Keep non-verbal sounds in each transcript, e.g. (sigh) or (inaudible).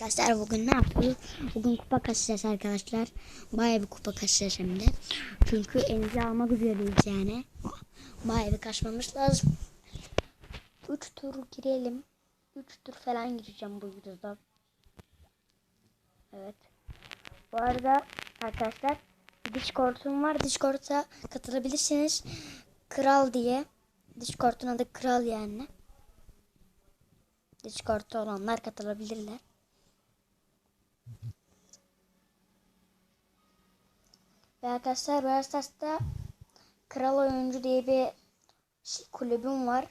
Arkadaşlar bugün ne yapıyoruz? Bugün kupa kasacağız arkadaşlar. Bayağı bir kupa kasacağız hem de. Çünkü elimize almak üzereyiz yani. Bayağı bir kaçmamız lazım. 3 tur girelim. 3 tur falan gireceğim bu videoda. Evet. Bu arada arkadaşlar Discord'um var. Discord'a katılabilirsiniz. Kral diye. Discord'un adı Kral yani. Discord'da olanlar katılabilirler. Ve arkadaşlar Beşiktaş'ta Kral Oyuncu diye bir şey- kulübüm var.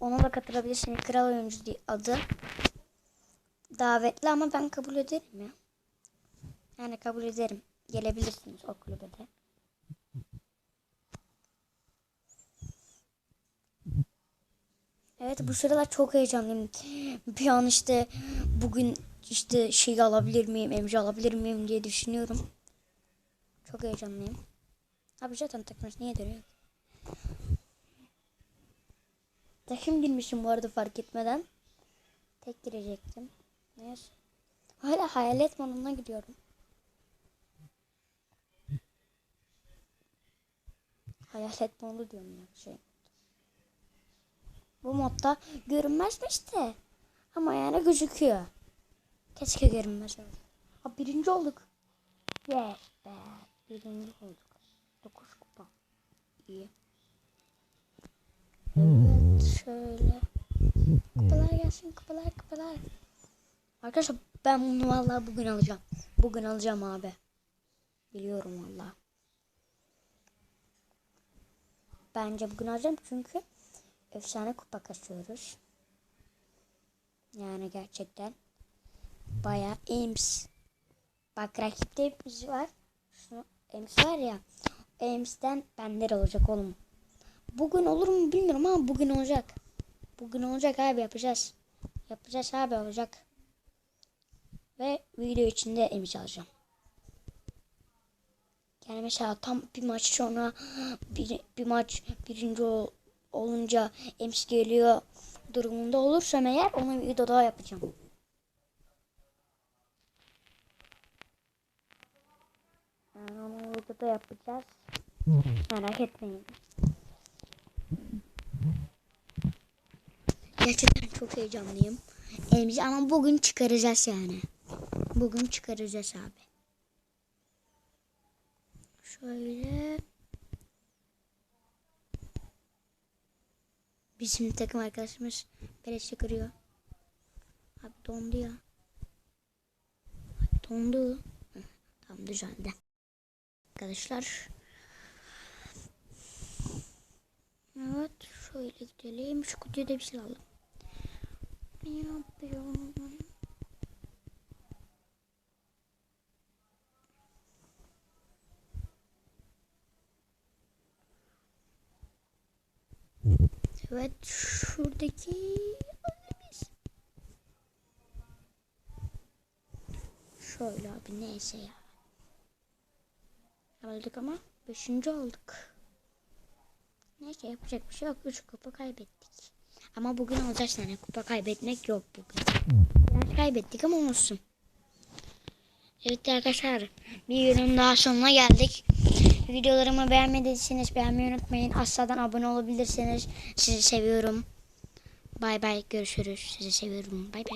Ona da katılabilirsiniz. Kral Oyuncu diye adı. Davetli ama ben kabul ederim ya. Yani kabul ederim. Gelebilirsiniz o kulübe de. Evet bu sıralar çok heyecanlıyım. Bir an işte bugün işte şey alabilir miyim, emci alabilir miyim diye düşünüyorum. Çok heyecanlıyım. Abi zaten takmış niye duruyor? Takım girmişim bu arada fark etmeden. Tek girecektim. Neyse. Hala hayalet moduna gidiyorum. Hayalet modu diyorum ya şey. Bu modda görünmezmiş de. Yani gözüküyor. Keşke görünmez olsaydı. Ha birinci olduk. Yes be. Birinci olduk. 9 kupa. İyi. Evet şöyle. Kupalar gelsin kupalar kupalar. Arkadaşlar ben bunu vallahi bugün alacağım. Bugün alacağım abi. Biliyorum vallahi. Bence bugün alacağım çünkü efsane kupa kasıyoruz. Yani gerçekten bayağı Ems. Bak rakipte Ems var. Şu Ems var ya. Ems'ten bender olacak oğlum. Bugün olur mu bilmiyorum ama bugün olacak. Bugün olacak abi yapacağız. Yapacağız abi olacak. Ve video içinde Ems alacağım. Yani mesela tam bir maç sonra (gasps) bir, bir maç birinci ol- olunca Ems geliyor durumunda olursam eğer onu bir video daha yapacağım. Yani onu videoda yapacağız. Merak etmeyin. Gerçekten çok heyecanlıyım. Elimizi ama bugün çıkaracağız yani. Bugün çıkaracağız abi. Şöyle. Bizim takım arkadaşımız beleşe kırıyor. Abi dondu ya. Abi dondu. Tamam düzeldi. Arkadaşlar. Evet şöyle gidelim. Şu kutuya da bir şey alalım. Ne yapıyorum? Evet şuradaki Şöyle abi neyse ya. Aldık ama beşinci olduk. Neyse yapacak bir şey yok. Üç kupa kaybettik. Ama bugün olacak yani kupa kaybetmek yok bugün. Biraz kaybettik ama olsun. Evet arkadaşlar bir günün daha sonuna geldik. Videolarımı beğenmediyseniz beğenmeyi unutmayın. Aşağıdan abone olabilirsiniz. Sizi seviyorum. Bay bay görüşürüz. Sizi seviyorum. Bay bay.